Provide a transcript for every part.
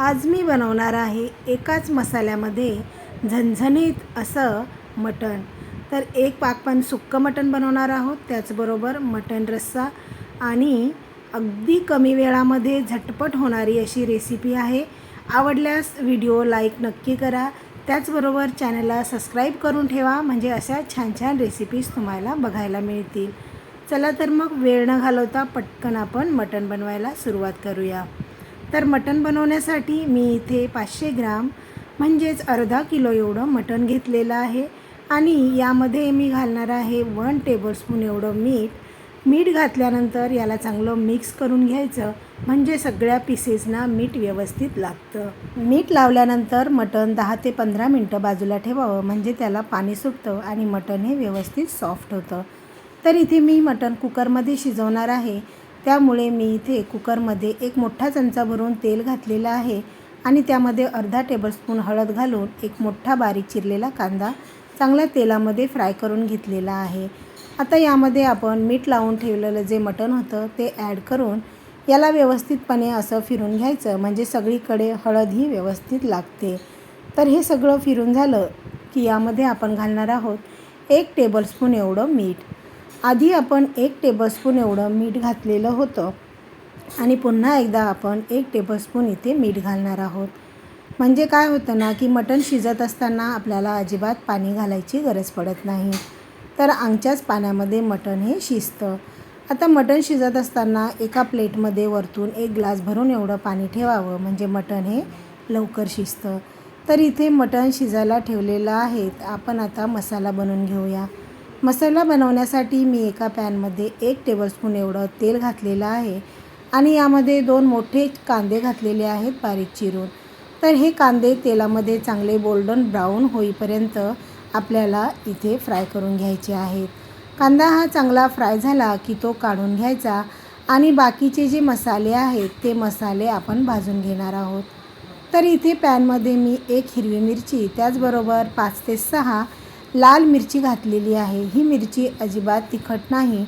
आज मी बनवणार आहे एकाच मसाल्यामध्ये झणझणीत असं मटण. तर एक पाकपान सुक्कं मटण बनवणार आहोत त्याचबरोबर मटण रस्सा आणि अगदी कमी वेळामध्ये झटपट होणारी अशी रेसिपी आहे. आवडल्यास व्हिडिओ लाईक नक्की करा. त्याचबरोबर चॅनलला सबस्क्राईब करून ठेवा म्हणजे अशा छान छान रेसिपीज तुम्हाला बघायला मिळतील. चला तर मग वेळ न घालवता पटकन आपण मटण बनवायला सुरुवात करूया. तर मटण बनवण्यासाठी मी इथे पाचशे ग्राम म्हणजेच अर्धा किलो एवढं मटण घेतलेलं आहे. आणि यामध्ये मी घालणार आहे वन टेबलस्पून एवढं मीठ. मीठ घातल्यानंतर याला चांगलं मिक्स करून घ्यायचं म्हणजे सगळ्या पीसेसना मीठ व्यवस्थित लागतं. मीठ लावल्यानंतर मटण दहा ते पंधरा मिनटं बाजूला ठेवावं म्हणजे त्याला पाणी सुटतं आणि मटण हे व्यवस्थित सॉफ्ट होतं. तर इथे मी मटण कुकरमध्ये शिजवणार आहे. त्यामुळे मी इथे कुकरमध्ये एक मोठा चमचा भरून तेल घातलेलं आहे आणि त्यामध्ये अर्धा टेबलस्पून हळद घालून एक मोठा बारीक चिरलेला कांदा चांगल्या तेलामध्ये फ्राय करून घेतलेला आहे. आता यामध्ये आपण मीठ लावून ठेवलेलं जे मटण होतं ते ॲड करून याला व्यवस्थितपणे असं फिरून घ्यायचं म्हणजे सगळीकडे हळद ही व्यवस्थित लागते. तर हे सगळं फिरून झालं की यामध्ये आपण घालणार आहोत एक टेबलस्पून एवढं मीठ. आधी आपण एक टेबलस्पून एवढं मीठ घातलेलं होतं. आणि पुन्हा एकदा आपण एक टेबलस्पून इथे मीठ घालणार आहोत. म्हणजे काय होतं ना की मटण शिजत असताना आपल्याला अजिबात पाणी घालायची गरज पडत नाही. तर आमच्याच पाण्यामध्ये मटण हे शिजतं. आता मटण शिजत असताना एका प्लेटमध्ये वरतून एक ग्लास भरून एवढं पाणी ठेवावं. म्हणजे मटण हे लवकर शिजतं. तर इथे मटण शिजायला ठेवलेलं आहे. आपण आता मसाला बनवून घेऊया. मसाला बनवण्यासाठी मी एका पॅनमध्ये एक टेबलस्पून एवढं तेल घातलेलं आहे आणि यामध्ये दोन मोठे कांदे घातलेले आहेत बारीक चिरून. तर हे कांदे तेलामध्ये चांगले गोल्डन ब्राऊन होईपर्यंत आपल्याला इथे फ्राय करून घ्यायचे आहेत. कांदा हा चांगला फ्राय झाला की तो काढून घ्यायचा आणि बाकीचे जे मसाले आहेत ते मसाले आपण भाजून घेणार आहोत. तर इथे पॅनमध्ये मी एक हिरवी मिरची त्याचबरोबर पाच ते सहा लाल मिरची घातलेली आहे. ही मिरची अजिबात तिखट नाही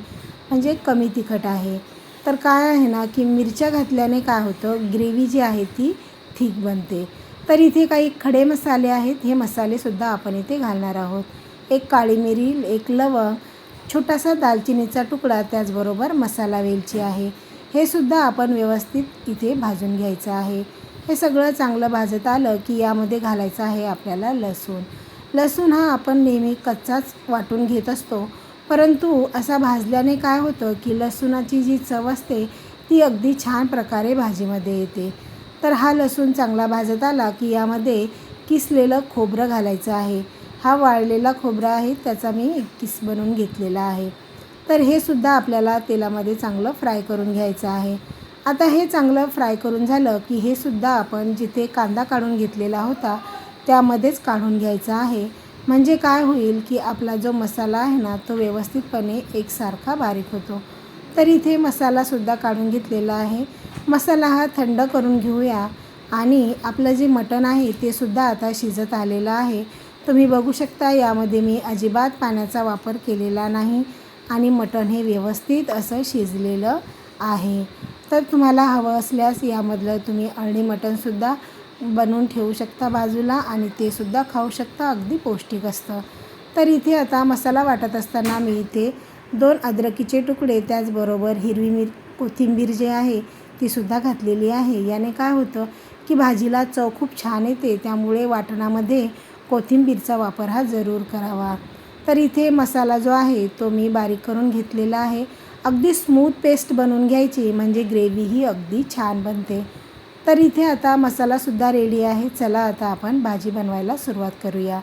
म्हणजे कमी तिखट आहे. तर काय आहे ना की मिरच्या घातल्याने काय होतं ग्रेव्ही जी आहे ती ठीक बनते. तर इथे काही खडे मसाले आहेत हे मसालेसुद्धा आपण इथे घालणार आहोत. एक काळी मिरी एक लवंग छोटासा दालचिनीचा तुकडा त्याचबरोबर मसाला वेलची आहे. हे सुद्धा आपण व्यवस्थित इथे भाजून घ्यायचं आहे. हे सगळं चांगलं भाजत आलं की यामध्ये घालायचं आहे आपल्याला लसूण. लसूण हा आपण नेहमी कच्चाच वाटून घेत असतो. परंतु असा भाजल्याने काय होतं की लसूणाची जी चव असते ती अगदी छान प्रकारे भाजीमध्ये येते. तर हा लसूण चांगला भाजत आला की यामध्ये किसलेलं खोबरं घालायचं आहे. हा वाळलेला खोबरा आहे त्याचा मी एक किस बनवून घेतलेला आहे. तर हे सुद्धा आपल्याला तेलामध्ये चांगलं फ्राय करून घ्यायचं आहे. आता हे चांगलं फ्राय करून झालं की हे सुद्धा आपण जिथे कांदा काढून घेतलेला होता त्यामध्येच काढून घ्यायचा आहे. म्हणजे काय होईल की आपला जो मसाला आहे ना तो व्यवस्थितपणे एकसारखा बारीक होतो. तर इथे मसालासुद्धा काढून घेतलेला आहे. मसाला हा थंड करून घेऊया. आणि आपलं जे मटण आहे ते सुद्धा आता शिजत आलेलं आहे. तुम्ही बघू शकता यामध्ये मी अजिबात पाण्याचा वापर केलेला नाही. आणि मटण हे व्यवस्थित असं शिजलेलं आहे. तर तुम्हाला हवं असल्यास यामधलं तुम्ही अळणी मटणसुद्धा बनवून ठेवू शकता बाजूला आणि ते सुद्धा खाऊ शकता. अगदी पौष्टिक असतं. तर इथे आता मसाला वाटत असताना मी इथे दोन अद्रकीचे तुकडे त्याचबरोबर हिरवी मिर कोथिंबीर जे आहे तीसुद्धा घातलेली आहे. याने काय होतं की भाजीला चव खूप छान येते. त्यामुळे वाटणामध्ये कोथिंबीरचा वापर हा जरूर करावा. तर इथे मसाला जो आहे तो मी बारीक करून घेतलेला आहे. अगदी स्मूथ पेस्ट बनवून घ्यायची म्हणजे ग्रेव्ही ही अगदी छान बनते. तर इथे आता मसालासुद्धा रेडी आहे. चला आता आपण भाजी बनवायला सुरुवात करूया.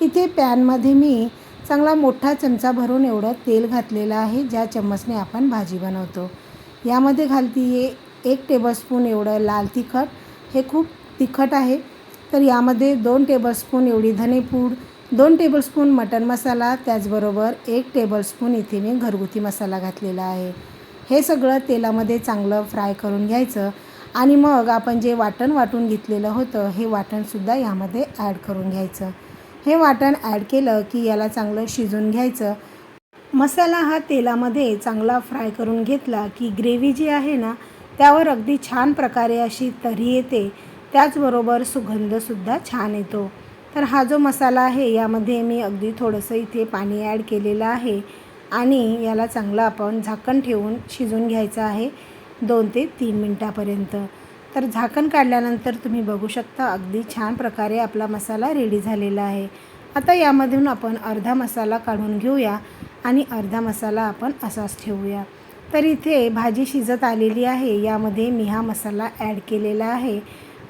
इथे पॅनमध्ये मी चांगला मोठा चमचा भरून एवढं तेल घातलेलं आहे ज्या चम्मचने आपण भाजी बनवतो. यामध्ये घालती आहे एक टेबलस्पून एवढं लाल तिखट. हे खूप तिखट आहे. तर यामध्ये दोन टेबलस्पून एवढी धनेपूड दोन टेबलस्पून मटन मसाला त्याचबरोबर एक टेबलस्पून इथे मी घरगुती मसाला घातलेला आहे. हे सगळं तेलामध्ये चांगलं फ्राय करून घ्यायचं. आणि मग आपण जे वाटण वाटून घेतलेलं होतं हे वाटणसुद्धा यामध्ये ॲड करून घ्यायचं. हे वाटण ॲड केलं की याला चांगलं शिजून घ्यायचं. मसाला हा तेलामध्ये चांगला फ्राय करून घेतला की ग्रेव्ही जी आहे ना त्यावर अगदी छान प्रकारे अशी तरी येते. त्याचबरोबर सुगंधसुद्धा छान येतो. तर हा जो मसाला आहे यामध्ये मी अगदी थोडंसं इथे पाणी ॲड केलेलं आहे. आणि याला चांगलं आपण झाकण ठेवून शिजून घ्यायचं आहे. दोन ते तीन मिनटापर्यंत. तर झाकण काढल्यानंतर तुम्ही बघू शकता अगदी छान प्रकारे आपला मसाला रेडी झालेला आहे. आता यामधून आपण अर्धा मसाला काढून घेऊया आणि अर्धा मसाला आपण असाच ठेवूया. तर इथे भाजी शिजत आलेली आहे यामध्ये मी हा मसाला ॲड केलेला आहे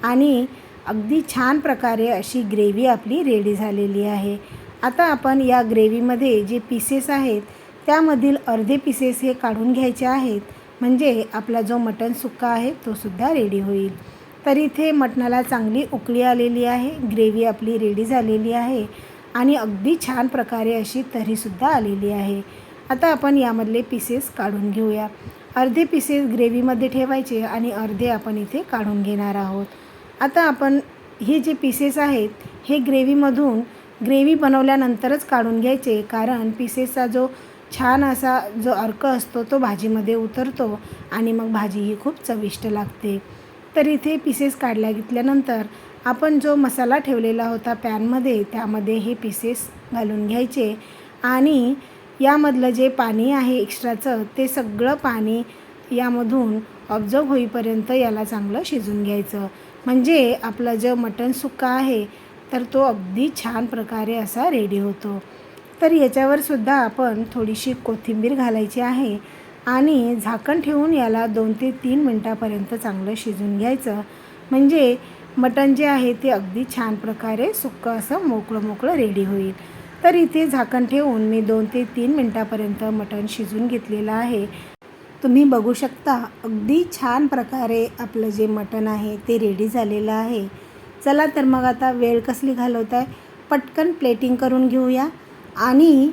आणि अगदी छान प्रकारे अशी ग्रेव्ही आपली रेडी झालेली आहे. आता आपण या ग्रेव्हीमध्ये जे पीसेस आहेत त्यामधील अर्धे पीसेस हे काढून घ्यायचे आहेत. म्हणजे आपला जो मटण सुक्का आहे तो सुद्धा रेडी होईल. तर इथे मटणाला चांगली उकळी आलेली आहे ग्रेव्ही आपली रेडी झालेली आहे आणि अगदी छान प्रकारे अशी तरीसुद्धा आलेली आहे. आता आपण यामधले पीसेस काढून घेऊया. अर्धे पीसेस ग्रेव्हीमध्ये ठेवायचे आणि अर्धे आपण इथे काढून घेणार आहोत. आता आपण हे जे पीसेस आहेत हे ग्रेव्हीमधून ग्रेव्ही बनवल्यानंतरच काढून घ्यायचे कारण पीसेसचा जो छान असा जो अर्क असतो तो भाजीमध्ये उतरतो आणि मग भाजी ही खूप चविष्ट लागते. तर इथे पीसेस काढल्या घेतल्यानंतर आपण जो मसाला ठेवलेला होता पॅनमध्ये त्यामध्ये हे पीसेस घालून घ्यायचे आणि यामधलं जे पाणी आहे एक्स्ट्राचं ते सगळं पाणी यामधून ऑब्झर्व होईपर्यंत याला चांगलं शिजून घ्यायचं. म्हणजे आपलं जे मटण सुक्का आहे तर तो अगदी छान प्रकारे असा रेडी होतो. तर याच्यावर सुद्धा आपण थोडीशी कोथिंबीर घालायची आहे आणि झाकण ठेवून याला दोन ते तीन मिनटापर्यंत चांगलं शिजून घ्यायचं. म्हणजे मटण जे आहे ते अगदी छान प्रकारे सुक्कं असं मोकळं मोकळं रेडी होईल. तर इथे झाकण ठेवून मी दोन ते तीन मिनटापर्यंत मटण शिजून घेतलेलं आहे. तुम्ही बघू शकता अगदी छान प्रकारे आपलं जे मटण आहे ते रेडी झालेलं आहे. चला तर मग आता वेळ कसली घालवत आहे पटकन प्लेटिंग करून घेऊया. आणि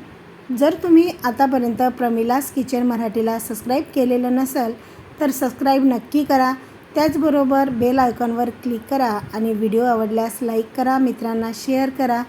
जर तुम्ही आतापर्यंत प्रमिलास किचन मराठीला सबस्क्राईब केलेलं नसेल तर सबस्क्राईब नक्की करा. त्याचबरोबर बेल आयकॉनवर क्लिक करा आणि व्हिडिओ आवडल्यास लाईक करा मित्रांना शेअर करा.